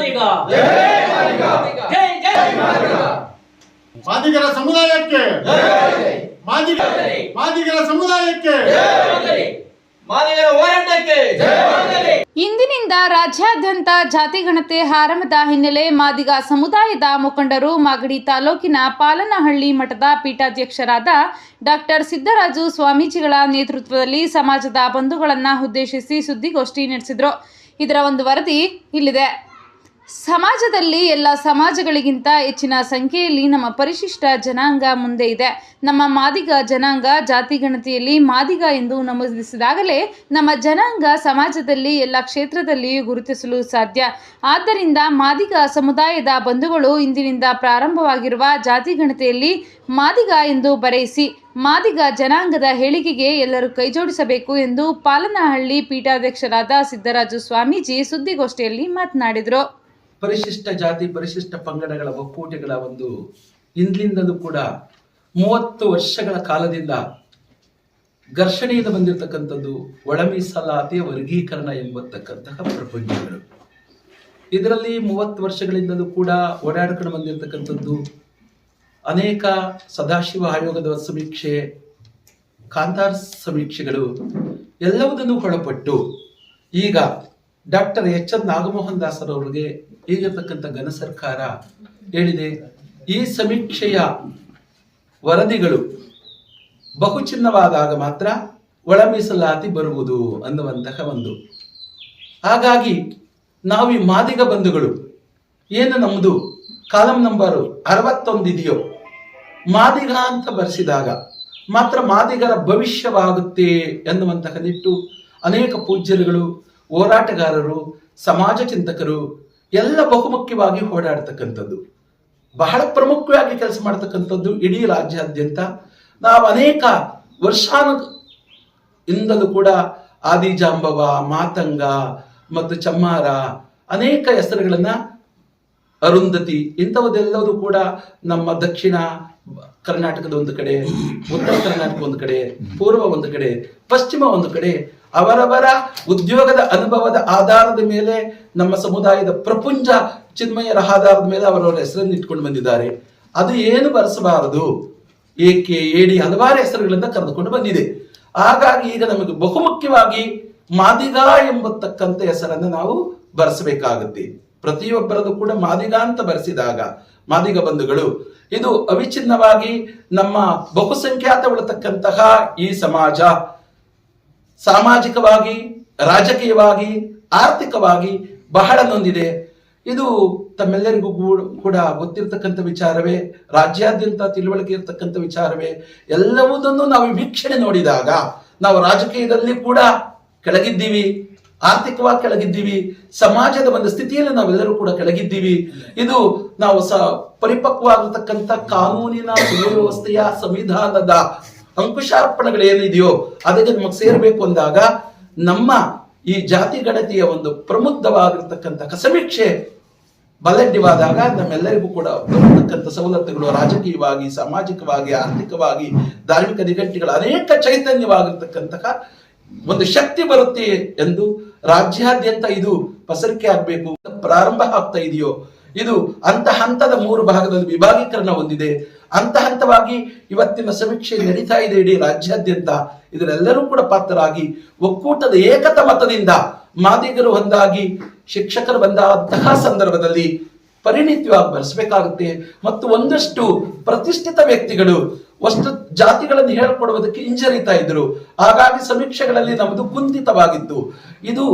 ಮಾದಿಗ ಜೈ ಜೈ ಮಾದಿಗ ಮಾದಿಗರ ಸಮುದಾಯಕ್ಕೆ. ಮಾದಿಗ ಮಾದಿಗರ ಸಮುದಾಯಕ್ಕೆ. ಮಾದಿಗರ ಹೋರಾಟಕ್ಕೆ. ಇಂದಿನಿಂದ ರಾಜ್ಯಾದ್ಯಂತ ಜಾತಿಗಣತೆ ಆರಂಭದ ಹಿನ್ನೆಲೆ ಮಾದಿಗ ಸಮುದಾಯದ ಮುಖಂಡರು ಮಾಗಡಿ ತಾಲೂಕಿನ ಪಾಲನಹಳ್ಳಿ ಮಠದ ಪೀಠಾಧ್ಯಕ್ಷರಾದ ಡಾಕ್ಟರ್ ಸಿದ್ದರಾಜು ಸ್ವಾಮೀಜಿಗಳ ನೇತೃತ್ವದಲ್ಲಿ ಸಮಾಜದ ಬಂಧುಗಳನ್ನು ಉದ್ದೇಶಿಸಿ ಸುದ್ದಿಗೋಷ್ಠಿ ನಡೆಸಿದರು. ಇದರ ಒಂದು ವರದಿ ಇಲ್ಲಿದೆ. ಸಮಾಜದಲ್ಲಿ ಎಲ್ಲ ಸಮಾಜಗಳಿಗಿಂತ ಹೆಚ್ಚಿನ ಸಂಖ್ಯೆಯಲ್ಲಿ ನಮ್ಮ ಪರಿಶಿಷ್ಟ ಜನಾಂಗ ಮುಂದೆ ಇದೆ. ನಮ್ಮ ಮಾದಿಗ ಜನಾಂಗ, ಜಾತಿ ಗಣತಿಯಲ್ಲಿ ಮಾದಿಗ ಎಂದು ನಮೂದಿಸಿದಾಗಲೇ ನಮ್ಮ ಜನಾಂಗ ಸಮಾಜದಲ್ಲಿ ಎಲ್ಲ ಕ್ಷೇತ್ರದಲ್ಲಿ ಗುರುತಿಸಲು ಸಾಧ್ಯ. ಆದ್ದರಿಂದ ಮಾದಿಗ ಸಮುದಾಯದ ಬಂಧುಗಳು ಇಂದಿನಿಂದ ಪ್ರಾರಂಭವಾಗಿರುವ ಜಾತಿ ಗಣತಿಯಲ್ಲಿ ಮಾದಿಗ ಎಂದು ಬರೆಯಿಸಿ, ಮಾದಿಗ ಜನಾಂಗದ ಹೇಳಿಕೆಗೆ ಎಲ್ಲರೂ ಕೈಜೋಡಿಸಬೇಕು ಎಂದು ಪಾಲನಹಳ್ಳಿ ಪೀಠಾಧ್ಯಕ್ಷರಾದ ಸಿದ್ದರಾಜು ಸ್ವಾಮೀಜಿ ಸುದ್ದಿಗೋಷ್ಠಿಯಲ್ಲಿ ಮಾತನಾಡಿದರು. ಪರಿಶಿಷ್ಟ ಜಾತಿ, ಪರಿಶಿಷ್ಟ ಪಂಗಡಗಳ ಒಕ್ಕೂಟಗಳ ಒಂದು ಹಿಂದಿನಿಂದಲೂ ಕೂಡ ಮೂವತ್ತು ವರ್ಷಗಳ ಕಾಲದಿಂದ ಘರ್ಷಣೆಯಿಂದ ಬಂದಿರತಕ್ಕಂಥದ್ದು ಒಳ ಮೀಸಲಾತಿಯ ವರ್ಗೀಕರಣ ಎಂಬತಕ್ಕಂತಹ ಪ್ರಪಂಚಗಳು. ಇದರಲ್ಲಿ ಮೂವತ್ತು ವರ್ಷಗಳಿಂದಲೂ ಕೂಡ ಓಡಾಡ್ಕೊಂಡು ಬಂದಿರತಕ್ಕಂಥದ್ದು ಅನೇಕ ಸದಾಶಿವ ಆಯೋಗದ ಸಮೀಕ್ಷೆ, ಕಾಂತಾರ್ ಸಮೀಕ್ಷೆಗಳು ಎಲ್ಲವುದನ್ನು ಒಳಪಟ್ಟು ಈಗ ಡಾಕ್ಟರ್ ಎಚ್ ಎನ್ ನಾಗಮೋಹನ್ ದಾಸರವರಿಗೆ ಈಗಿರ್ತಕ್ಕಂಥ ಘನ ಸರ್ಕಾರ ಹೇಳಿದೆ, ಈ ಸಮೀಕ್ಷೆಯ ವರದಿಗಳು ಬಹುಚಿನ್ನವಾದಾಗ ಮಾತ್ರ ಒಳ ಮೀಸಲಾತಿ ಬರುವುದು ಅನ್ನುವಂತಹ ಒಂದು. ಹಾಗಾಗಿ ನಾವು ಈ ಮಾದಿಗ ಬಂಧುಗಳು, ಏನು ನಮ್ಮದು ಕಾಲಂ ನಂಬರು ಅರವತ್ತೊಂದು ಇದೆಯೋ, ಮಾದಿಗ ಅಂತ ಬರೆಸಿದಾಗ ಮಾತ್ರ ಮಾದಿಗರ ಭವಿಷ್ಯವಾಗುತ್ತೆ ಎನ್ನುವಂತಹ ನಿಟ್ಟು ಅನೇಕ ಪೂಜ್ಯರುಗಳು ಹೋರಾಟಗಾರರು, ಸಮಾಜ ಚಿಂತಕರು ಎಲ್ಲ ಬಹುಮುಖ್ಯವಾಗಿ ಓಡಾಡ್ತಕ್ಕಂಥದ್ದು ಬಹಳ ಪ್ರಮುಖವಾಗಿ ಕೆಲಸ ಮಾಡ್ತಕ್ಕಂಥದ್ದು ಇಡೀ ರಾಜ್ಯಾದ್ಯಂತ. ನಾವು ಅನೇಕ ವರ್ಷಾನು ಇಂದಲೂ ಕೂಡ ಆದಿಜಾಂಬವ, ಮಾತಂಗ ಮತ್ತು ಚಮ್ಮಾರ ಅನೇಕ ಹೆಸರುಗಳನ್ನ ಅರುಂಧತಿ ಇಂಥವದೆಲ್ಲವೂ ಕೂಡ ನಮ್ಮ ದಕ್ಷಿಣ ಕರ್ನಾಟಕದ ಒಂದು ಕಡೆ, ಉತ್ತರ ಕರ್ನಾಟಕ ಒಂದು ಕಡೆ, ಪೂರ್ವ ಒಂದು ಕಡೆ, ಪಶ್ಚಿಮ ಒಂದು ಕಡೆ ಅವರವರ ಉದ್ಯೋಗದ ಅನುಭವದ ಆಧಾರದ ಮೇಲೆ ನಮ್ಮ ಸಮುದಾಯದ ಪ್ರಪುಂಜ ಚಿನ್ಮಯರ ಆಧಾರದ ಮೇಲೆ ಅವರವರ ಹೆಸರನ್ನು ಇಟ್ಕೊಂಡು ಬಂದಿದ್ದಾರೆ. ಅದು ಏನು ಬರೆಸಬಾರದು? ಏಕೆ, ಏಡಿ ಹಲವಾರು ಹೆಸರುಗಳಿಂದ ಕರೆದುಕೊಂಡು ಬಂದಿದೆ. ಹಾಗಾಗಿ ಈಗ ನಮಗೆ ಬಹುಮುಖ್ಯವಾಗಿ ಮಾದಿಗ ಎಂಬತಕ್ಕಂಥ ಹೆಸರನ್ನು ನಾವು ಬರೆಸಬೇಕಾಗುತ್ತೆ. ಪ್ರತಿಯೊಬ್ಬರದು ಕೂಡ ಮಾದಿಗ ಅಂತ ಬರೆಸಿದಾಗ, ಮಾದಿಗ ಬಂಧುಗಳು, ಇದು ಅವಿಚ್ಛಿನ್ನವಾಗಿ ನಮ್ಮ ಬಹುಸಂಖ್ಯಾತ ಉಳತಕ್ಕಂತಹ ಈ ಸಮಾಜ ಸಾಮಾಜಿಕವಾಗಿ, ರಾಜಕೀಯವಾಗಿ, ಆರ್ಥಿಕವಾಗಿ ಬಹಳ ನೊಂದಿದೆ. ಇದು ತಮ್ಮೆಲ್ಲರಿಗೂ ಕೂಡ ಗೊತ್ತಿರತಕ್ಕಂಥ ವಿಚಾರವೇ, ರಾಜ್ಯಾದ್ಯಂತ ತಿಳುವಳಿಕೆ ಇರತಕ್ಕಂಥ ವಿಚಾರವೇ. ಎಲ್ಲವುದನ್ನು ನಾವು ವೀಕ್ಷಣೆ ನೋಡಿದಾಗ, ನಾವು ರಾಜಕೀಯದಲ್ಲಿ ಕೂಡ ಕೆಳಗಿದ್ದೀವಿ, ಆರ್ಥಿಕವಾಗಿ ಕೆಳಗಿದ್ದೀವಿ, ಸಮಾಜದ ಒಂದು ಸ್ಥಿತಿಯಲ್ಲಿ ನಾವೆಲ್ಲರೂ ಕೂಡ ಕೆಳಗಿದ್ದೀವಿ. ಇದು ನಾವು ಸ ಪರಿಪಕ್ವವಾಗಿರ್ತಕ್ಕಂಥ ಕಾನೂನಿನ ಸುವ್ಯವಸ್ಥೆಯ ಸಂವಿಧಾನದ ಅಂಕುಶಾರ್ಪಣೆಗಳು ಏನಿದೆಯೋ ಅದಕ್ಕೆ ನಮಗೆ ಸೇರಬೇಕು ಅಂದಾಗ ನಮ್ಮ ಈ ಜಾತಿ ಗಣತಿಯ ಒಂದು ಪ್ರಮುಖವಾಗಿರ್ತಕ್ಕಂಥ ಕಸಮೀಕ್ಷೆ ಬಲಡ್ಡಿವಾದಾಗ ನಮ್ಮೆಲ್ಲರಿಗೂ ಕೂಡ ಬರತಕ್ಕಂಥ ಸವಲತ್ತುಗಳು ರಾಜಕೀಯವಾಗಿ, ಸಾಮಾಜಿಕವಾಗಿ, ಆರ್ಥಿಕವಾಗಿ, ಧಾರ್ಮಿಕ ನಿಘಂಟಿಗಳ ಅನೇಕ ಚೈತನ್ಯವಾಗಿರ್ತಕ್ಕಂತಹ ಒಂದು ಶಕ್ತಿ ಬರುತ್ತೆ ಎಂದು ರಾಜ್ಯಾದ್ಯಂತ ಇದು ಪಸರಿಕೆ ಆಗಬೇಕು, ಪ್ರಾರಂಭ ಆಗ್ತಾ ಇದೆಯೋ ಇದು ಹಂತ ಹಂತದ ಮೂರು ಭಾಗದಲ್ಲಿ ವಿಭಾಗೀಕರಣ ಹೊಂದಿದೆ. ಹಂತ ಹಂತವಾಗಿ ಇವತ್ತಿನ ಸಮೀಕ್ಷೆ ನಡೀತಾ ಇದೆ ಇಡೀ ರಾಜ್ಯಾದ್ಯಂತ. ಇದರೆಲ್ಲರೂ ಕೂಡ ಪಾತ್ರರಾಗಿ ಒಕ್ಕೂಟದ ಏಕತ ಮತದಿಂದ ಮಾದಿಗರು ಒಂದಾಗಿ ಶಿಕ್ಷಕರು ಬಂದಂತಹ ಸಂದರ್ಭದಲ್ಲಿ ಪರಿಣಿತಿಯಾಗಿ ಬರೆಸಬೇಕಾಗುತ್ತೆ ಮತ್ತು ಒಂದಷ್ಟು ಪ್ರತಿಷ್ಠಿತ ವ್ಯಕ್ತಿಗಳು ವಸ್ತು ಜಾತಿಗಳನ್ನು ಹೇಳ್ಕೊಡುವುದಕ್ಕೆ ಹಿಂಜರಿತಾ ಇದ್ರು ಹಾಗಾಗಿ ಸಮೀಕ್ಷೆಗಳಲ್ಲಿ ನಮ್ಮದು ಕುಂಠಿತವಾಗಿತ್ತು. ಇದು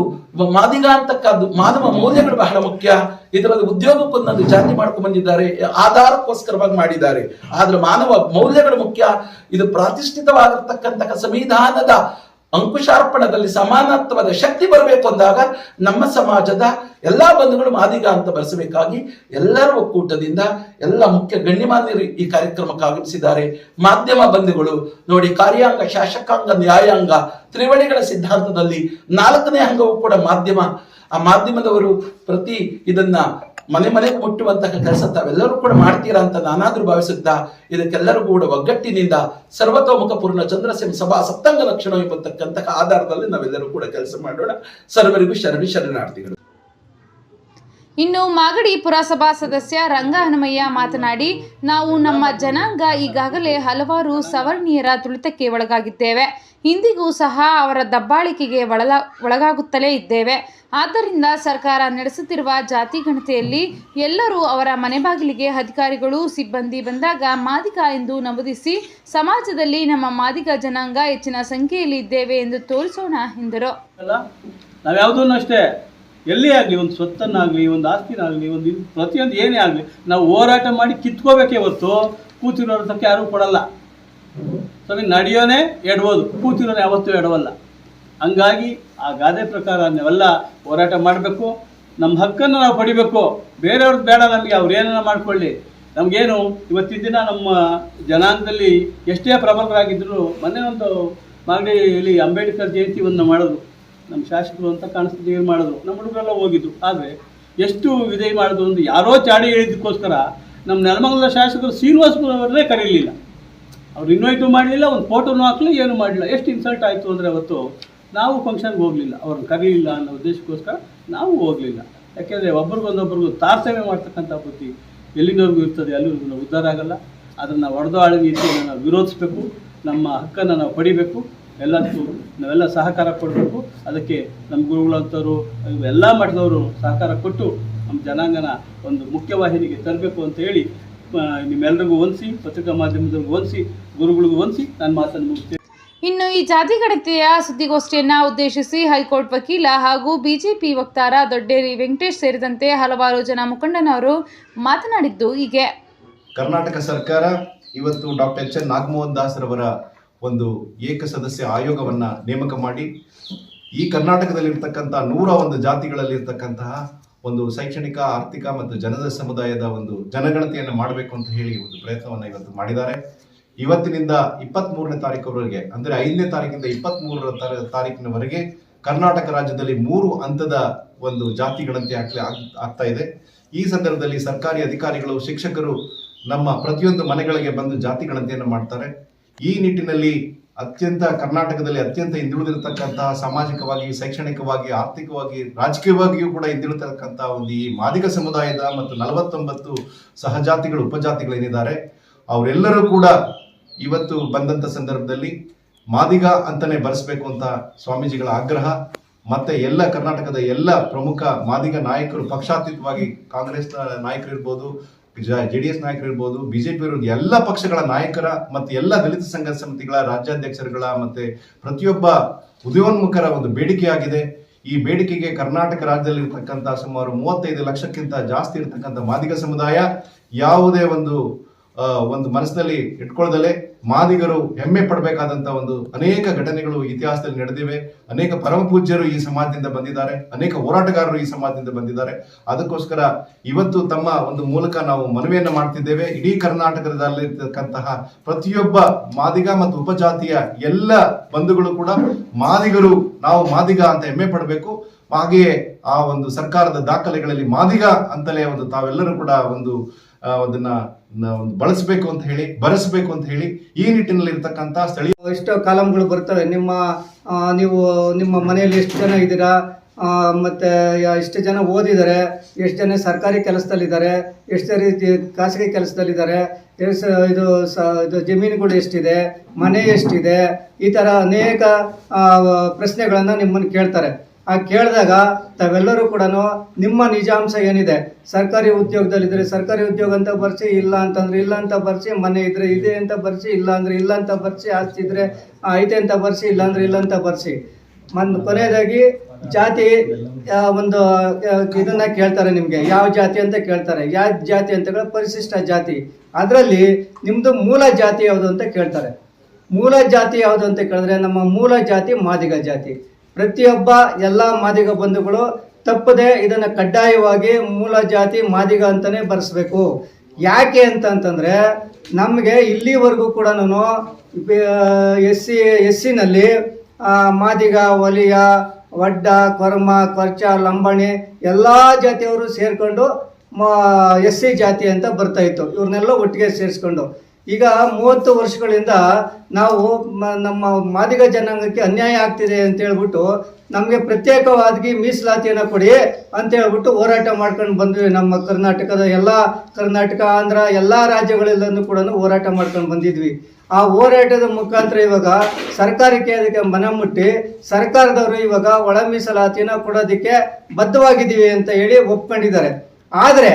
ಮಾದಿಗ ಅಂತಕ್ಕದ್ದು ಮಾನವ ಮೌಲ್ಯಗಳು ಬಹಳ ಮುಖ್ಯ. ಇದರಲ್ಲಿ ಉದ್ಯೋಗಕ್ಕೊಂದೊಂದು ಜಾತಿ ಮಾಡ್ಕೊಂಡು ಬಂದಿದ್ದಾರೆ. ಆಧಾರಕ್ಕೋಸ್ಕರವಾಗಿ ಮಾಡಿದ್ದಾರೆ. ಆದ್ರೆ ಮಾನವ ಮೌಲ್ಯಗಳು ಮುಖ್ಯ. ಇದು ಪ್ರಾತಿಷ್ಠಿತವಾಗಿರ್ತಕ್ಕಂತಹ ಸಂವಿಧಾನದ ಅಂಕುಶಾರ್ಪಣದಲ್ಲಿ ಸಮಾನತ್ವದ ಶಕ್ತಿ ಬರಬೇಕು ಅಂದಾಗ ನಮ್ಮ ಸಮಾಜದ ಎಲ್ಲಾ ಬಂಧುಗಳು ಮಾದಿಗ ಅಂತ ಬರೆಸಬೇಕಾಗಿ ಎಲ್ಲರ ಒಕ್ಕೂಟದಿಂದ ಎಲ್ಲ ಮುಖ್ಯ ಗಣ್ಯಮಾನ್ಯರು ಈ ಕಾರ್ಯಕ್ರಮಕ್ಕೆ ಆಗಮಿಸಿದ್ದಾರೆ. ಮಾಧ್ಯಮ ಬಂಧುಗಳು, ನೋಡಿ ಕಾರ್ಯಾಂಗ, ಶಾಸಕಾಂಗ, ನ್ಯಾಯಾಂಗ, ತ್ರಿವಳಿಗಳ ಸಿದ್ಧಾಂತದಲ್ಲಿ ನಾಲ್ಕನೇ ಅಂಗವು ಕೂಡ ಮಾಧ್ಯಮ. ಆ ಮಾಧ್ಯಮದವರು ಪ್ರತಿ ಇದನ್ನ ಮನೆ ಮನೆಗೆ ಮುಟ್ಟುವಂತಹ ಕೆಲಸ ತಾವೆಲ್ಲರೂ ಕೂಡ ಮಾಡ್ತೀರಾ ಅಂತ ನಾನಾದ್ರೂ ಭಾವಿಸುತ್ತಾ, ಇದಕ್ಕೆಲ್ಲರೂ ಕೂಡ ಒಗ್ಗಟ್ಟಿನಿಂದ ಸರ್ವತೋಮುಖ ಪೂರ್ಣ ಚಂದ್ರಸೇನ ಸಭಾ ಸಪ್ತಾಂಗ ಲಕ್ಷಣ ಎಂಬತಕ್ಕಂತಹ ಆಧಾರದಲ್ಲಿ ನಾವೆಲ್ಲರೂ ಕೂಡ ಕೆಲಸ ಮಾಡೋಣ. ಸರ್ವರಿಗೂ ಶರಣಿ ಶರಣಾರ್ಥಿಗಳು. ಇನ್ನು ಮಾಗಡಿ ಪುರಸಭಾ ಸದಸ್ಯ ರಂಗ ಹನುಮಯ್ಯ ಮಾತನಾಡಿ, ನಾವು ನಮ್ಮ ಜನಾಂಗ ಈಗಾಗಲೇ ಹಲವಾರು ಸವರ್ಣೀಯರ ತುಳಿತಕ್ಕೆ ಒಳಗಾಗಿದ್ದೇವೆ. ಇಂದಿಗೂ ಸಹ ಅವರ ದಬ್ಬಾಳಿಕೆಗೆ ಒಳಲ, ಒಳಗಾಗುತ್ತಲೇ ಇದ್ದೇವೆ. ಆದ್ದರಿಂದ ಸರ್ಕಾರ ನಡೆಸುತ್ತಿರುವ ಜಾತಿ ಗಣತಿಯಲ್ಲಿ ಎಲ್ಲರೂ ಅವರ ಮನೆ ಬಾಗಿಲಿಗೆ ಅಧಿಕಾರಿಗಳು, ಸಿಬ್ಬಂದಿ ಬಂದಾಗ ಮಾದಿಗ ಎಂದು ನಮೂದಿಸಿ, ಸಮಾಜದಲ್ಲಿ ನಮ್ಮ ಮಾದಿಗ ಜನಾಂಗ ಹೆಚ್ಚಿನ ಸಂಖ್ಯೆಯಲ್ಲಿ ಇದ್ದೇವೆ ಎಂದು ತೋರಿಸೋಣ ಎಂದರು. ನಾವ್ಯಾವುದನ್ನು ಅಷ್ಟೇ, ಎಲ್ಲಿ ಆಗಲಿ, ಒಂದು ಸ್ವತ್ತನ್ನಾಗಲಿ, ಒಂದು ಆಸ್ತಿನಾಗಲಿ, ಒಂದು ಪ್ರತಿಯೊಂದು ಏನೇ ಆಗಲಿ, ನಾವು ಹೋರಾಟ ಮಾಡಿ ಕಿತ್ಕೋಬೇಕೇ ಹೊರತು, ಕೂತಿರೋರ ಯಾರೂ ಕೊಡಲ್ಲ. ಸ್ವಾಮಿ, ನಡೆಯೋನೇ ಎಡ್ಬೋದು ಕೂತಿರೋನೇ ಯಾವತ್ತೂ ಎಡವಲ್ಲ. ಹಂಗಾಗಿ ಆ ಗಾದೆ ಪ್ರಕಾರ ನಾವೆಲ್ಲ ಹೋರಾಟ ಮಾಡಬೇಕು ನಮ್ಮ ಹಕ್ಕನ್ನು ನಾವು ಪಡಿಬೇಕು. ಬೇರೆಯವ್ರದ್ದು ಬೇಡ ನಮಗೆ, ಅವ್ರು ಏನಾರ ಮಾಡ್ಕೊಳ್ಳಿ. ನಮಗೇನು, ಇವತ್ತಿನ ದಿನ ನಮ್ಮ ಜನಾಂಗದಲ್ಲಿ ಎಷ್ಟೇ ಪ್ರಬಲರಾಗಿದ್ದರೂ ಮೊನ್ನೆ ಒಂದು ಮಾಗಡಿಯಲ್ಲಿ ಅಂಬೇಡ್ಕರ್ ಜಯಂತಿ ಒಂದು ಮಾಡೋದು, ನಮ್ಮ ಶಾಸಕರು ಅಂತ ಕಾಣಿಸ್ತಿದ್ದೆ ಏನು ಮಾಡೋದು, ನಮ್ಮ ಹುಡುಗರೆಲ್ಲ ಹೋಗಿದ್ದು ಆದರೆ, ಎಷ್ಟು ವಿಧಿ ಮಾಡಿದ್ರು ಒಂದು ಯಾರೋ ಚಾಡಿ ಹೇಳಿದ್ದಕ್ಕೋಸ್ಕರ, ನಮ್ಮ ನೆಲಮಂಗಲ ಶಾಸಕರು ಶ್ರೀನಿವಾಸಪುರವರನ್ನೇ ಕರೀಲಿಲ್ಲ. ಅವ್ರು ಇನ್ವೈಟು ಮಾಡಲಿಲ್ಲ, ಒಂದು ಫೋಟೋನು ಹಾಕಲಿ ಏನು ಮಾಡಲಿಲ್ಲ. ಎಷ್ಟು ಇನ್ಸಲ್ಟ್ ಆಯಿತು ಅಂದರೆ ಅವತ್ತು ನಾವು ಫಂಕ್ಷನ್ಗೆ ಹೋಗಲಿಲ್ಲ. ಅವ್ರನ್ನ ಕರೀಲಿಲ್ಲ ಅನ್ನೋ ಉದ್ದೇಶಕ್ಕೋಸ್ಕರ ನಾವು ಹೋಗಲಿಲ್ಲ. ಯಾಕೆಂದರೆ ಒಬ್ರಿಗೊಂದೊಬ್ರಿಗೂ ತಾರತಮ್ಯ ಮಾಡ್ತಕ್ಕಂಥ ಬುದ್ಧಿ ಎಲ್ಲಿನವರೆಗೂ ಇರ್ತದೆ, ಅಲ್ಲಿವರೆಗೂ ನಾವು ಉದ್ಧಾರ ಆಗಲ್ಲ. ಅದನ್ನು ಒಡೆದು ಆಳುವ ನೀತಿಯನ್ನು ನಾವು ವಿರೋಧಿಸಬೇಕು. ನಮ್ಮ ಹಕ್ಕನ್ನು ನಾವು ಪಡಿಬೇಕು. ಎಲ್ಲದಕ್ಕೂ ನಾವೆಲ್ಲ ಸಹಕಾರ ಕೊಡಬೇಕು. ಅದಕ್ಕೆ ನಮ್ಮ ಗುರುಗಳಂಥವ್ರು ಎಲ್ಲ ಮಠದವರು ಸಹಕಾರ ಕೊಟ್ಟು ನಮ್ಮ ಜನಾಂಗನ ಒಂದು ಮುಖ್ಯವಾಹಿನಿಗೆ ತರಬೇಕು ಅಂತ ಹೇಳಿ ನಿಮ್ಮೆಲ್ಲರಿಗೂ ವಂದಿಸಿ ಪತ್ರಿಕಾ ಮಾಧ್ಯಮದವ್ರಿಗೂ ವಂದಿಸಿ ಗುರುಗಳಿಗೂ ವಂದಿಸಿ ನನ್ನ ಮಾತನ್ನು ಮುಗಿಸ್ತೇನೆ. ಇನ್ನು ಈ ಜಾತಿ ಗಣತಿಯ ಸುದ್ದಿಗೋಷ್ಠಿಯನ್ನ ಉದ್ದೇಶಿಸಿ ಹೈಕೋರ್ಟ್ ವಕೀಲ ಹಾಗೂ ಬಿಜೆಪಿ ವಕ್ತಾರ ದೊಡ್ಡೇರಿ ವೆಂಕಟೇಶ್ ಸೇರಿದಂತೆ ಹಲವಾರು ಜನ ಮುಖಂಡನವರು ಮಾತನಾಡಿದ್ದು ಹೀಗೆ. ಕರ್ನಾಟಕ ಸರ್ಕಾರ ಇವತ್ತು ಡಾಕ್ಟರ್ ಎಚ್ ಎನ್ ನಾಗಮೋಹನ್ ದಾಸರವರ ಒಂದು ಏಕ ಸದಸ್ಯ ಆಯೋಗವನ್ನ ನೇಮಕ ಮಾಡಿ ಈ ಕರ್ನಾಟಕದಲ್ಲಿರ್ತಕ್ಕಂಥ ನೂರ ಒಂದು ಜಾತಿಗಳಲ್ಲಿರ್ತಕ್ಕಂತಹ ಒಂದು ಶೈಕ್ಷಣಿಕ, ಆರ್ಥಿಕ ಮತ್ತು ಜನದ ಸಮುದಾಯದ ಒಂದು ಜನಗಣತಿಯನ್ನು ಮಾಡಬೇಕು ಅಂತ ಹೇಳಿ ಒಂದು ಪ್ರಯತ್ನವನ್ನು ಇವತ್ತು ಮಾಡಿದ್ದಾರೆ. ಇವತ್ತಿನಿಂದ ಇಪ್ಪತ್ತ್ ಮೂರನೇ ತಾರೀಕುವರೆಗೆ, ಅಂದ್ರೆ ಐದನೇ ತಾರೀಕಿಂದ ಇಪ್ಪತ್ತ್ ಮೂರರ ತಾರೀಕಿನವರೆಗೆ ಕರ್ನಾಟಕ ರಾಜ್ಯದಲ್ಲಿ ಮೂರು ಹಂತದ ಒಂದು ಜಾತಿ ಗಣತಿ ಆಗ್ತಾ ಇದೆ. ಈ ಸಂದರ್ಭದಲ್ಲಿ ಸರ್ಕಾರಿ ಅಧಿಕಾರಿಗಳು, ಶಿಕ್ಷಕರು ನಮ್ಮ ಪ್ರತಿಯೊಂದು ಮನೆಗಳಿಗೆ ಬಂದು ಜಾತಿ ಗಣತಿಯನ್ನು ಮಾಡ್ತಾರೆ. ಈ ನಿಟ್ಟಿನಲ್ಲಿ ಅತ್ಯಂತ ಕರ್ನಾಟಕದಲ್ಲಿ ಅತ್ಯಂತ ಹಿಂದುಳಿದಿರತಕ್ಕಂತಹ ಸಾಮಾಜಿಕವಾಗಿ, ಶೈಕ್ಷಣಿಕವಾಗಿ, ಆರ್ಥಿಕವಾಗಿ, ರಾಜಕೀಯವಾಗಿಯೂ ಕೂಡ ಹಿಂದಿರತಕ್ಕಂತಹ ಒಂದು ಈ ಮಾದಿಗ ಸಮುದಾಯದ ಮತ್ತು ನಲವತ್ತೊಂಬತ್ತು ಸಹಜಾತಿಗಳು, ಉಪಜಾತಿಗಳೇನಿದ್ದಾರೆ, ಅವರೆಲ್ಲರೂ ಕೂಡ ಇವತ್ತು ಬಂದಂತ ಸಂದರ್ಭದಲ್ಲಿ ಮಾದಿಗ ಅಂತಾನೆ ಬರೆಸ್ಬೇಕು ಅಂತ ಸ್ವಾಮೀಜಿಗಳ ಆಗ್ರಹ. ಮತ್ತೆ ಎಲ್ಲ ಕರ್ನಾಟಕದ ಎಲ್ಲ ಪ್ರಮುಖ ಮಾದಿಗ ನಾಯಕರು, ಪಕ್ಷಾತೀತವಾಗಿ ಕಾಂಗ್ರೆಸ್ ನಾಯಕರು ಇರ್ಬೋದು ಜೆ ಡಿ ಎಸ್ ನಾಯಕರು ಇರ್ಬೋದು, ಬಿಜೆಪಿ ಇರ್ಬೋದು, ಎಲ್ಲ ಪಕ್ಷಗಳ ನಾಯಕರ ಮತ್ತೆ ಎಲ್ಲ ದಲಿತ ಸಂಘ ಸಮಿತಿಗಳ ರಾಜ್ಯಾಧ್ಯಕ್ಷರುಗಳ ಮತ್ತೆ ಪ್ರತಿಯೊಬ್ಬ ಉದಯೋನ್ಮುಖರ ಒಂದು ಬೇಡಿಕೆಯಾಗಿದೆ ಈ ಬೇಡಿಕೆಗೆ ಕರ್ನಾಟಕ ರಾಜ್ಯದಲ್ಲಿ ಇರ್ತಕ್ಕಂಥ ಸುಮಾರು ಮೂವತ್ತೈದು ಲಕ್ಷಕ್ಕಿಂತ ಜಾಸ್ತಿ ಇರತಕ್ಕಂಥ ಮಾದಿಗ ಸಮುದಾಯ ಯಾವುದೇ ಒಂದು ಒಂದು ಮನಸ್ಸಿನಲ್ಲಿ ಇಟ್ಕೊಳ್ದಲೆ ಮಾದಿಗರು ಹೆಮ್ಮೆ ಪಡಬೇಕಾದಂತ ಒಂದು ಅನೇಕ ಘಟನೆಗಳು ಇತಿಹಾಸದಲ್ಲಿ ನಡೆದಿವೆ. ಅನೇಕ ಪರಮ ಪೂಜ್ಯರು ಈ ಸಮಾಜದಿಂದ ಬಂದಿದ್ದಾರೆ. ಅನೇಕ ಹೋರಾಟಗಾರರು ಈ ಸಮಾಜದಿಂದ ಬಂದಿದ್ದಾರೆ. ಅದಕ್ಕೋಸ್ಕರ ಇವತ್ತು ತಮ್ಮ ಒಂದು ಮೂಲಕ ನಾವು ಮನವಿಯನ್ನು ಮಾಡ್ತಿದ್ದೇವೆ. ಇಡೀ ಕರ್ನಾಟಕದಲ್ಲಿರ್ತಕ್ಕಂತಹ ಪ್ರತಿಯೊಬ್ಬ ಮಾದಿಗ ಮತ್ತು ಉಪಜಾತಿಯ ಎಲ್ಲ ಬಂಧುಗಳು ಕೂಡ ಮಾದಿಗರು ನಾವು ಮಾದಿಗ ಅಂತ ಹೆಮ್ಮೆ ಪಡಬೇಕು. ಹಾಗೆಯೇ ಆ ಒಂದು ಸರ್ಕಾರದ ದಾಖಲೆಗಳಲ್ಲಿ ಮಾದಿಗ ಅಂತಲೇ ಒಂದು ತಾವೆಲ್ಲರೂ ಕೂಡ ಒಂದು ಅದನ್ನ ಒಂದು ಬಳಸಬೇಕು ಅಂತ ಹೇಳಿ, ಬರೆಸಬೇಕು ಅಂತ ಹೇಳಿ ಈ ನಿಟ್ಟಿನಲ್ಲಿ ಇರ್ತಕ್ಕಂಥ ಸ್ಥಳೀಯ ಎಷ್ಟೋ ಕಾಲಮ್ಗಳು ಬರ್ತವೆ. ನಿಮ್ಮ ನೀವು ನಿಮ್ಮ ಮನೆಯಲ್ಲಿ ಎಷ್ಟು ಜನ ಇದ್ದೀರಾ? ಮತ್ತೆ ಎಷ್ಟು ಜನ ಓದಿದ್ದಾರೆ ಎಷ್ಟು ಜನ ಸರ್ಕಾರಿ ಕೆಲಸದಲ್ಲಿದ್ದಾರೆ? ಎಷ್ಟು ರೀತಿ ಖಾಸಗಿ ಕೆಲಸದಲ್ಲಿದ್ದಾರೆ? ಇದು ಸ, ಇದು ಜಮೀನುಗಳು ಎಷ್ಟಿದೆ? ಮನೆ ಎಷ್ಟಿದೆ? ಈ ಥರ ಅನೇಕ ಪ್ರಶ್ನೆಗಳನ್ನು ನಿಮ್ಮನ್ನು ಕೇಳ್ತಾರೆ. ಆ ಕೇಳಿದಾಗ ತಾವೆಲ್ಲರೂ ಕೂಡ ನಿಮ್ಮ ನಿಜಾಂಶ ಏನಿದೆ? ಸರ್ಕಾರಿ ಉದ್ಯೋಗದಲ್ಲಿದ್ದರೆ ಸರ್ಕಾರಿ ಉದ್ಯೋಗ ಅಂತ ಬರ್ಸಿ, ಇಲ್ಲ ಅಂತಂದ್ರೆ ಇಲ್ಲ ಅಂತ ಬರ್ಸಿ, ಮನೆ ಇದ್ರೆ ಇದೆ ಅಂತ ಬರ್ಸಿ, ಇಲ್ಲ ಅಂದ್ರೆ ಇಲ್ಲ ಅಂತ ಬರ್ಸಿ, ಆಸ್ತಿ ಇದ್ರೆ ಐತೆ ಅಂತ ಬರ್ಸಿ, ಇಲ್ಲ ಅಂದ್ರೆ ಇಲ್ಲ ಅಂತ ಬರ್ಸಿ. ಮನ್ ಕೊನೆಯದಾಗಿ ಜಾತಿ ಒಂದು ಇದನ್ನ ಕೇಳ್ತಾರೆ ನಿಮಗೆ. ಯಾವ ಜಾತಿ ಅಂತ ಕೇಳ್ತಾರೆ. ಯಾವ ಜಾತಿ ಅಂತ ಹೇಳಿದ್ರೆ ಪರಿಶಿಷ್ಟ ಜಾತಿ. ಅದರಲ್ಲಿ ನಿಮ್ಮದು ಮೂಲ ಜಾತಿ ಯಾವುದು ಅಂತ ಕೇಳ್ತಾರೆ. ಮೂಲ ಜಾತಿ ಯಾವುದು ಅಂತ ಕೇಳಿದ್ರೆ ನಮ್ಮ ಮೂಲ ಜಾತಿ ಮಾದಿಗ ಜಾತಿ. ಪ್ರತಿಯೊಬ್ಬ ಎಲ್ಲ ಮಾದಿಗ ಬಂಧುಗಳು ತಪ್ಪದೆ ಇದನ್ನು ಕಡ್ಡಾಯವಾಗಿ ಮೂಲ ಜಾತಿ ಮಾದಿಗ ಅಂತಲೇ ಬರೆಸ್ಬೇಕು. ಯಾಕೆ ಅಂತಂತಂದರೆ ನಮಗೆ ಇಲ್ಲಿವರೆಗೂ ಕೂಡ ಎಸ್ ಸಿ ಎಸ್ ಸಿನಲ್ಲಿ ಮಾದಿಗ, ಒಲಿಯ, ವಡ್ಡ, ಕೊರ್ಮ, ಕೊರ್ಚ, ಲಂಬಾಣಿ ಎಲ್ಲ ಜಾತಿಯವರು ಸೇರ್ಕೊಂಡು ಎಸ್ ಸಿ ಜಾತಿ ಅಂತ ಬರ್ತಾಯಿತ್ತು ಇವ್ರನ್ನೆಲ್ಲ ಒಟ್ಟಿಗೆ ಸೇರಿಸ್ಕೊಂಡು. ಈಗ ಮೂವತ್ತು ವರ್ಷಗಳಿಂದ ನಾವು ನಮ್ಮ ಮಾದಿಗ ಜನಾಂಗಕ್ಕೆ ಅನ್ಯಾಯ ಆಗ್ತಿದೆ ಅಂತ ಹೇಳ್ಬಿಟ್ಟು ನಮಗೆ ಪ್ರತ್ಯೇಕವಾಗಿ ಮೀಸಲಾತಿಯನ್ನು ಕೊಡಿ ಅಂತ ಹೇಳ್ಬಿಟ್ಟು ಹೋರಾಟ ಮಾಡ್ಕೊಂಡು ಬಂದ್ವಿ ನಮ್ಮ ಕರ್ನಾಟಕದ ಎಲ್ಲ ಕರ್ನಾಟಕ, ಆಂಧ್ರ ಎಲ್ಲ ರಾಜ್ಯಗಳಲ್ಲೂ ಕೂಡ ಹೋರಾಟ ಮಾಡ್ಕೊಂಡು ಬಂದಿದ್ವಿ. ಆ ಹೋರಾಟದ ಮುಖಾಂತರ ಇವಾಗ ಸರ್ಕಾರಕ್ಕೆ ಅದಕ್ಕೆ ಮನ ಮುಟ್ಟಿ ಸರ್ಕಾರದವರು ಇವಾಗ ಒಳ ಮೀಸಲಾತಿನ ಕೊಡೋದಕ್ಕೆ ಬದ್ಧವಾಗಿದ್ದೀವಿ ಅಂತ ಹೇಳಿ ಒಪ್ಕೊಂಡಿದ್ದಾರೆ. ಆದರೆ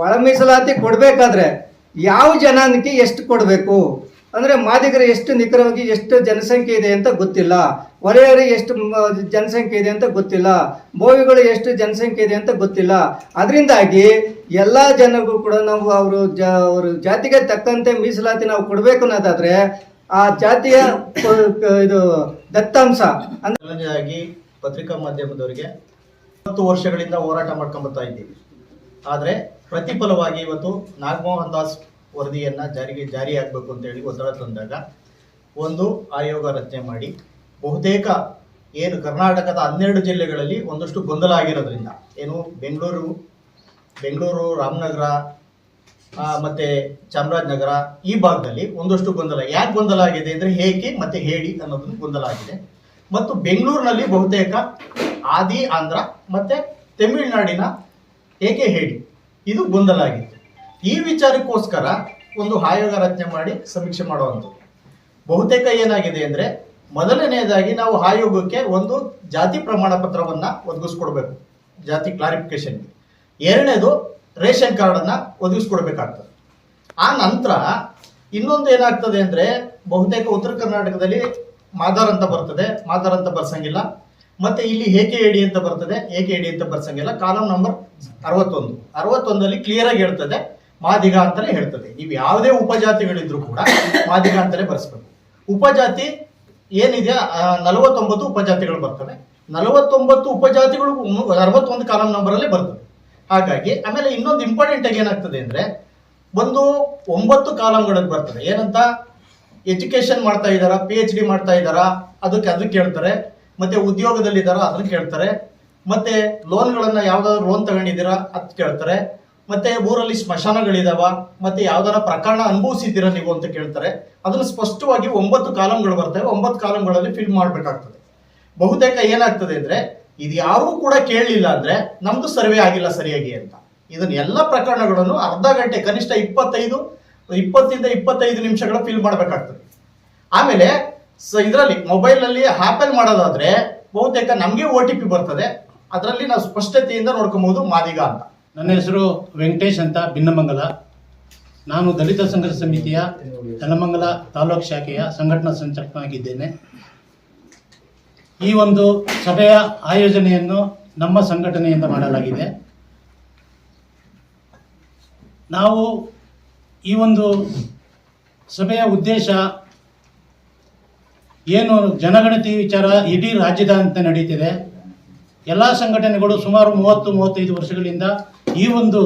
ಒಳ ಮೀಸಲಾತಿ ಕೊಡಬೇಕಾದ್ರೆ ಯಾವ ಜನಾಂಗಕ್ಕೆ ಎಷ್ಟು ಕೊಡಬೇಕು? ಅಂದರೆ ಮಾದಿಗರು ಎಷ್ಟು ನಿಖರವಾಗಿ ಎಷ್ಟು ಜನಸಂಖ್ಯೆ ಇದೆ ಅಂತ ಗೊತ್ತಿಲ್ಲ. ಹೊರೆಯರು ಎಷ್ಟು ಜನಸಂಖ್ಯೆ ಇದೆ ಅಂತ ಗೊತ್ತಿಲ್ಲ. ಬೋವಿಗಳು ಎಷ್ಟು ಜನಸಂಖ್ಯೆ ಇದೆ ಅಂತ ಗೊತ್ತಿಲ್ಲ. ಅದರಿಂದಾಗಿ ಎಲ್ಲ ಜನರಿಗೂ ಕೂಡ ನಾವು ಅವರು ಜ, ಅವರು ಜಾತಿಗೆ ತಕ್ಕಂತೆ ಮೀಸಲಾತಿ ನಾವು ಕೊಡಬೇಕು ಅನ್ನೋದಾದರೆ ಆ ಜಾತಿಯ ಇದು ದತ್ತಾಂಶ ಅಂದ್ರೆ ಆಗಿ ಪತ್ರಿಕಾ ಮಾಧ್ಯಮದವರಿಗೆ ಹತ್ತು ವರ್ಷಗಳಿಂದ ಹೋರಾಟ ಮಾಡ್ಕೊಂಬರ್ತಾ ಇದ್ದೀವಿ. ಆದರೆ ಪ್ರತಿಫಲವಾಗಿ ಇವತ್ತು ನಾಗಮೋಹನ್ ದಾಸ್ ವರದಿಯನ್ನ ಜಾರಿಗೆ ಜಾರಿಯಾಗಬೇಕು ಅಂತ ಹೇಳಿ ಒತ್ತಡ ತಂದಾಗ ಒಂದು ಆಯೋಗ ರಚನೆ ಮಾಡಿ, ಬಹುತೇಕ ಏನು ಕರ್ನಾಟಕದ ಹನ್ನೆರಡು ಜಿಲ್ಲೆಗಳಲ್ಲಿ ಒಂದಷ್ಟು ಗೊಂದಲ ಆಗಿರೋದ್ರಿಂದ, ಏನು ಬೆಂಗಳೂರು ಬೆಂಗಳೂರು, ರಾಮನಗರ ಮತ್ತೆ ಚಾಮರಾಜನಗರ ಈ ಭಾಗದಲ್ಲಿ ಒಂದಷ್ಟು ಗೊಂದಲ. ಯಾಕೆ ಗೊಂದಲ ಆಗಿದೆ ಅಂದ್ರೆ ಹೇಗೆ ಮತ್ತೆ ಹೇಳಿ ಅನ್ನೋದನ್ನು ಗೊಂದಲ ಆಗಿದೆ. ಮತ್ತು ಬೆಂಗಳೂರಿನಲ್ಲಿ ಬಹುತೇಕ ಆದಿ, ಆಂಧ್ರ ಮತ್ತೆ ತಮಿಳುನಾಡಿನ ಏಕೆ ಹೇಳಿ? ಇದು ಗೊಂದಲ ಆಗಿತ್ತು ಈ ವಿಚಾರಕ್ಕೋಸ್ಕರ ಒಂದು ಆಯೋಗ ರಚನೆ ಮಾಡಿ ಸಮೀಕ್ಷೆ ಮಾಡುವಂಥದ್ದು. ಬಹುತೇಕ ಏನಾಗಿದೆ ಅಂದ್ರೆ, ಮೊದಲನೆಯದಾಗಿ ನಾವು ಆಯೋಗಕ್ಕೆ ಒಂದು ಜಾತಿ ಪ್ರಮಾಣ ಪತ್ರವನ್ನ ಒದಗಿಸ್ಕೊಡ್ಬೇಕು. ಜಾತಿ ಕ್ಲಾರಿಫಿಕೇಶನ್ ಎರಡನೇದು ರೇಷನ್ ಕಾರ್ಡ್ ಅನ್ನ ಒದಗಿಸ್ಕೊಡ್ಬೇಕಾಗ್ತದೆ. ಆ ನಂತರ ಇನ್ನೊಂದು ಏನಾಗ್ತದೆ ಅಂದ್ರೆ, ಬಹುತೇಕ ಉತ್ತರ ಕರ್ನಾಟಕದಲ್ಲಿ ಮಾದಾರ್ ಅಂತ ಬರ್ತದೆ. ಮಾದಾರ್ ಅಂತ ಬರ್ಸಂಗಿಲ್ಲ. ಮತ್ತೆ ಇಲ್ಲಿ ಏಕೆ ಎಡಿ ಅಂತ ಬರ್ತದೆ? ಏಕೆ ಎಡಿ ಅಂತ ಬರ್ಸಂಗಿಲ್ಲ. ಕಾಲಂ ನಂಬರ್ ಅರವತ್ತೊಂದು. ಅರವತ್ತೊಂದಲ್ಲಿ ಕ್ಲಿಯರ್ ಆಗಿ ಹೇಳ್ತದೆ. ಮಾದಿಗ ಅಂತಲೇ ಹೇಳ್ತದೆ. ನೀವು ಯಾವುದೇ ಉಪಜಾತಿಗಳಿದ್ರು ಕೂಡ ಮಾದಿಗ ಅಂತಲೇ ಬರ್ಸ್ಬೇಕು ಉಪಜಾತಿ ಏನಿದೆ ನಲವತ್ತೊಂಬತ್ತು ಉಪಜಾತಿಗಳು ಬರ್ತವೆ. ನಲವತ್ತೊಂಬತ್ತು ಉಪಜಾತಿಗಳು ಅರವತ್ತೊಂದು ಕಾಲಂ ನಂಬರ್ ಅಲ್ಲಿ ಬರ್ತವೆ ಹಾಗಾಗಿ ಆಮೇಲೆ ಇನ್ನೊಂದು ಇಂಪಾರ್ಟೆಂಟ್ ಆಗಿ ಏನಾಗ್ತದೆ ಅಂದ್ರೆ ಒಂದು ಒಂಬತ್ತು ಕಾಲಂಗಳಲ್ಲಿ ಬರ್ತದೆ. ಏನಂತ? ಎಜುಕೇಶನ್ ಮಾಡ್ತಾ ಇದ್ದಾರಾ? ಪಿ ಎಚ್ ಡಿ ಮಾಡ್ತಾ ಇದ್ದಾರಾ? ಅದಕ್ಕೆ ಅದಕ್ಕೆ ಕೇಳ್ತಾರೆ ಮತ್ತೆ ಉದ್ಯೋಗದಲ್ಲಿದ್ದಾರಾ ಅದನ್ನು ಕೇಳ್ತಾರೆ. ಮತ್ತೆ ಲೋನ್ಗಳನ್ನ ಯಾವ್ದಾದ್ರು ಲೋನ್ ತಗೊಂಡಿದ್ದೀರಾ ಅಂತ ಕೇಳ್ತಾರೆ. ಮತ್ತೆ ಊರಲ್ಲಿ ಸ್ಮಶಾನಗಳಿದಾವ, ಮತ್ತೆ ಯಾವ್ದಾರ ಪ್ರಕರಣ ಅನುಭವಿಸಿದ್ದೀರಾ ನೀವು ಅಂತ ಕೇಳ್ತಾರೆ. ಅದನ್ನು ಸ್ಪಷ್ಟವಾಗಿ ಒಂಬತ್ತು ಕಾಲಂಗಳು ಬರ್ತವೆ, ಒಂಬತ್ತು ಕಾಲಂಗಳಲ್ಲಿ ಫಿಲ್ ಮಾಡ್ಬೇಕಾಗ್ತದೆ. ಬಹುತೇಕ ಏನಾಗ್ತದೆ ಅಂದ್ರೆ, ಇದು ಯಾರೂ ಕೂಡ ಕೇಳಲಿಲ್ಲ ಅಂದ್ರೆ ನಮ್ದು ಸರ್ವೆ ಆಗಿಲ್ಲ ಸರಿಯಾಗಿ ಅಂತ. ಇದನ್ನ ಎಲ್ಲ ಪ್ರಕರಣಗಳನ್ನು ಅರ್ಧ ಗಂಟೆ, ಕನಿಷ್ಠ ಇಪ್ಪತ್ತೈದು, ಇಪ್ಪತ್ತಿಂದ ಇಪ್ಪತ್ತೈದು ನಿಮಿಷಗಳ ಫಿಲ್ ಮಾಡಬೇಕಾಗ್ತದೆ. ಆಮೇಲೆ ಇದರಲ್ಲಿ ಮೊಬೈಲ್ನಲ್ಲಿ ಆ್ಯಪಲ್ ಮಾಡೋದಾದ್ರೆ ಬಹುತೇಕ ನಮಗೆ ಒ ಟಿ ಪಿ ಬರ್ತದೆ. ಅದರಲ್ಲಿ ನಾವು ಸ್ಪಷ್ಟತೆಯಿಂದ ನೋಡ್ಕೊಬಹುದು ಮಾದಿಗ ಅಂತ. ನನ್ನ ಹೆಸರು ವೆಂಕಟೇಶ್ ಅಂತ ಭಿನ್ನಮಂಗಲ ನಾನು ದಲಿತ ಸಂಘರ್ಷ ಸಮಿತಿಯ ತಲಮಂಗಲ ತಾಲೂಕು ಶಾಖೆಯ ಸಂಘಟನಾ ಸಂಚಾಲಕನಾಗಿದ್ದೇನೆ ಈ ಒಂದು ಸಭೆಯ ಆಯೋಜನೆಯನ್ನು ನಮ್ಮ ಸಂಘಟನೆಯಿಂದ ಮಾಡಲಾಗಿದೆ. ನಾವು ಈ ಒಂದು ಸಭೆಯ ಉದ್ದೇಶ ಏನು ಜನಗಣತಿ ವಿಚಾರ ಇಡೀ ರಾಜ್ಯದಾದ್ಯಂತ ನಡೀತಿದೆ. ಎಲ್ಲ ಸಂಘಟನೆಗಳು ಸುಮಾರು ಮೂವತ್ತು, ಮೂವತ್ತೈದು ವರ್ಷಗಳಿಂದ ಈ ಒಂದು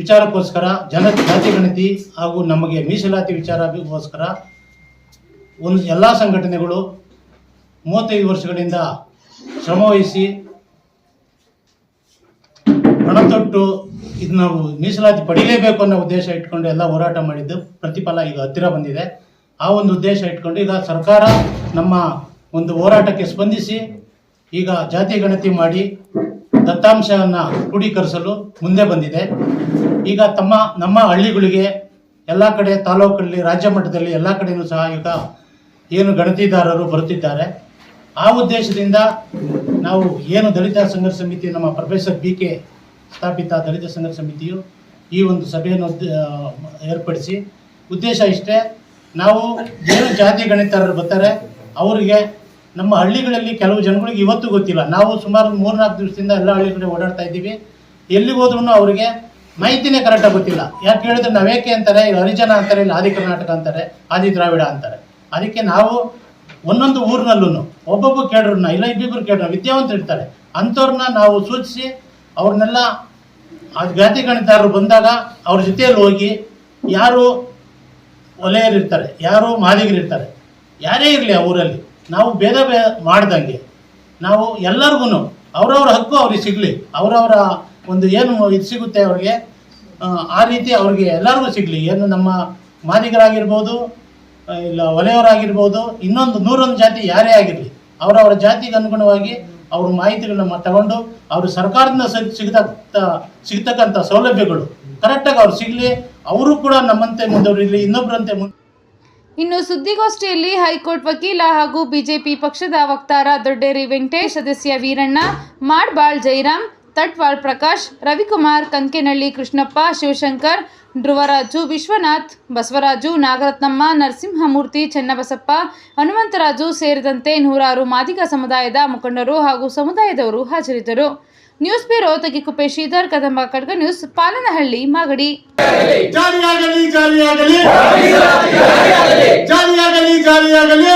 ವಿಚಾರಕ್ಕೋಸ್ಕರ ಜನ, ಜಾತಿ ಹಾಗೂ ನಮಗೆ ಮೀಸಲಾತಿ ವಿಚಾರಕ್ಕೋಸ್ಕರ ಒಂದು ಎಲ್ಲ ಸಂಘಟನೆಗಳು ಮೂವತ್ತೈದು ವರ್ಷಗಳಿಂದ ಶ್ರಮವಹಿಸಿ ಹಣ ತೊಟ್ಟು ಇದು ನಾವು ಮೀಸಲಾತಿ ಪಡೆಯಲೇಬೇಕು ಅನ್ನೋ ಉದ್ದೇಶ ಇಟ್ಕೊಂಡು ಎಲ್ಲ ಹೋರಾಟ ಮಾಡಿದ್ದು ಪ್ರತಿಫಲ ಈಗ ಹತ್ತಿರ ಬಂದಿದೆ. ಆ ಒಂದು ಉದ್ದೇಶ ಇಟ್ಕೊಂಡು ಈಗ ಸರ್ಕಾರ ನಮ್ಮ ಒಂದು ಹೋರಾಟಕ್ಕೆ ಸ್ಪಂದಿಸಿ ಈಗ ಜಾತಿ ಗಣತಿ ಮಾಡಿ ದತ್ತಾಂಶವನ್ನು ಕ್ರೋಢೀಕರಿಸಲು ಮುಂದೆ ಬಂದಿದೆ. ಈಗ ತಮ್ಮ, ನಮ್ಮ ಹಳ್ಳಿಗಳಿಗೆ ಎಲ್ಲ ಕಡೆ ತಾಲೂಕಲ್ಲಿ, ರಾಜ್ಯ ಮಟ್ಟದಲ್ಲಿ ಎಲ್ಲ ಕಡೆಯೂ ಸಹ ಈಗ ಏನು ಗಣತಿದಾರರು ಬರುತ್ತಿದ್ದಾರೆ. ಆ ಉದ್ದೇಶದಿಂದ ನಾವು ಏನು ದಲಿತ ಸಂಘರ್ಷ ಸಮಿತಿ, ನಮ್ಮ ಪ್ರೊಫೆಸರ್ ಬಿ ಕೆ ಸ್ಥಾಪಿತ ದಲಿತ ಸಂಘರ್ಷ ಸಮಿತಿಯು ಈ ಒಂದು ಸಭೆಯನ್ನು ಏರ್ಪಡಿಸಿ ಉದ್ದೇಶ ಇಷ್ಟೇ ನಾವು ಏನು ಜಾತಿ ಗಣಿತಾರರು ಬರ್ತಾರೆ, ಅವರಿಗೆ ನಮ್ಮ ಹಳ್ಳಿಗಳಲ್ಲಿ ಕೆಲವು ಜನಗಳಿಗೆ ಇವತ್ತು ಗೊತ್ತಿಲ್ಲ. ನಾವು ಸುಮಾರು ಮೂರ್ನಾಲ್ಕು ದಿವಸದಿಂದ ಎಲ್ಲ ಹಳ್ಳಿ ಕಡೆ ಓಡಾಡ್ತಾ ಇದ್ದೀವಿ. ಎಲ್ಲಿಗೆ ಹೋದ್ರೂ ಅವರಿಗೆ ಮಾಹಿತಿನೇ ಕರೆಕ್ಟಾಗಿ ಗೊತ್ತಿಲ್ಲ. ಯಾಕೆ ಹೇಳಿದ್ರೆ ನಾವೇಕೆ ಅಂತಾರೆ? ಇಲ್ಲಿ, ಹರಿಜನ ಅಂತಾರೆ, ಇಲ್ಲಿ, ಆದಿ ಕರ್ನಾಟಕ ಅಂತಾರೆ, ಆದಿ ದ್ರಾವಿಡ ಅಂತಾರೆ. ಅದಕ್ಕೆ ನಾವು ಒಂದೊಂದು ಊರಿನಲ್ಲೂ ಒಬ್ಬೊಬ್ಬರು ಕೇಳ್ರನ್ನ ಇಲ್ಲ ಇಬ್ಬಿಬ್ರು ಕೇಳ್ರ ವಿದ್ಯಾವಂತ ಇರ್ತಾರೆ. ಅಂಥವ್ರನ್ನ ನಾವು ಸೂಚಿಸಿ ಅವ್ರನ್ನೆಲ್ಲ ಆ ಜಾತಿ ಗಣಿತಾರರು ಬಂದಾಗ ಅವ್ರ ಜೊತೆಯಲ್ಲಿ ಹೋಗಿ ಯಾರು ಒಲೆಯರಿರ್ತಾರೆ ಯಾರು ಮಾದಿಗರಿರ್ತಾರೆ ಯಾರೇ ಇರಲಿ ಆ ಊರಲ್ಲಿ. ನಾವು ಭೇದ ಭೇ ಮಾಡ್ದಂಗೆ. ನಾವು ಎಲ್ಲರಿಗೂ ಅವರವ್ರ ಹಕ್ಕು ಅವ್ರಿಗೆ ಸಿಗಲಿ. ಅವರವರ ಒಂದು ಏನು ಇದು ಸಿಗುತ್ತೆ ಅವ್ರಿಗೆ ಆ, ರೀತಿ ಅವ್ರಿಗೆ ಎಲ್ಲರಿಗೂ ಸಿಗಲಿ. ಏನು ನಮ್ಮ ಮಾದಿಗರಾಗಿರ್ಬೋದು ಇಲ್ಲ ಒಲೆಯವರಾಗಿರ್ಬೋದು ಇನ್ನೊಂದು ನೂರೊಂದು ಜಾತಿ ಯಾರೇ ಆಗಿರಲಿ ಅವರವರ ಜಾತಿಗೆ ಅನುಗುಣವಾಗಿ ಅವ್ರ ಮಾಹಿತಿಗಳನ್ನ ತಗೊಂಡು ಅವರು ಸರ್ಕಾರದಿಂದ ಸಿಗತಕ್ಕ ಸಿಗ್ತಕ್ಕಂಥ ಸೌಲಭ್ಯಗಳು ಕರೆಕ್ಟಾಗಿ ಅವ್ರು ಸಿಗಲಿ, ಅವರು ಕೂಡ ನಮ್ಮಂತೆ ಮುಂದುವರಿಲಿ ಇನ್ನೊಬ್ಬರಂತೆ ಮುಂದೆ ಇನ್ನು ಸುದ್ದಿಗೋಷ್ಠಿಯಲ್ಲಿ ಹೈಕೋರ್ಟ್ ವಕೀಲ ಹಾಗೂ ಬಿಜೆಪಿ ಪಕ್ಷದ ವಕ್ತಾರ ದೊಡ್ಡೇರಿ ವೆಂಕಟೇಶ್, ಸದಸ್ಯ ವೀರಣ್ಣ, ಮಾಡ್ಬಾಳ್ ಜೈರಾಮ್, ತಟ್ವಾಳ್ ಪ್ರಕಾಶ್, ರವಿಕುಮಾರ್ ಕಂಕೆನಹಳ್ಳಿ ಕೃಷ್ಣಪ್ಪ, ಶಿವಶಂಕರ್, ಧ್ರುವರಾಜು ವಿಶ್ವನಾಥ್, ಬಸವರಾಜು, ನಾಗರತ್ನಮ್ಮ, ನರಸಿಂಹಮೂರ್ತಿ, ಚೆನ್ನಬಸಪ್ಪ, ಹನುಮಂತರಾಜು ಸೇರಿದಂತೆ ನೂರಾರು ಮಾದಿಗ ಸಮುದಾಯದ ಮುಖಂಡರು ಹಾಗೂ ಸಮುದಾಯದವರು ಹಾಜರಿದ್ದರು. News bureau Tagikuppe Sridhar Kadamba Khadga news Palanahalli Magadi. ಜಾರಿಯಾಗಲಿ ಜಾರಿಯಾಗಲಿ ಜಾರಿಯಾಗಲಿ ಜಾರಿಯಾಗಲಿ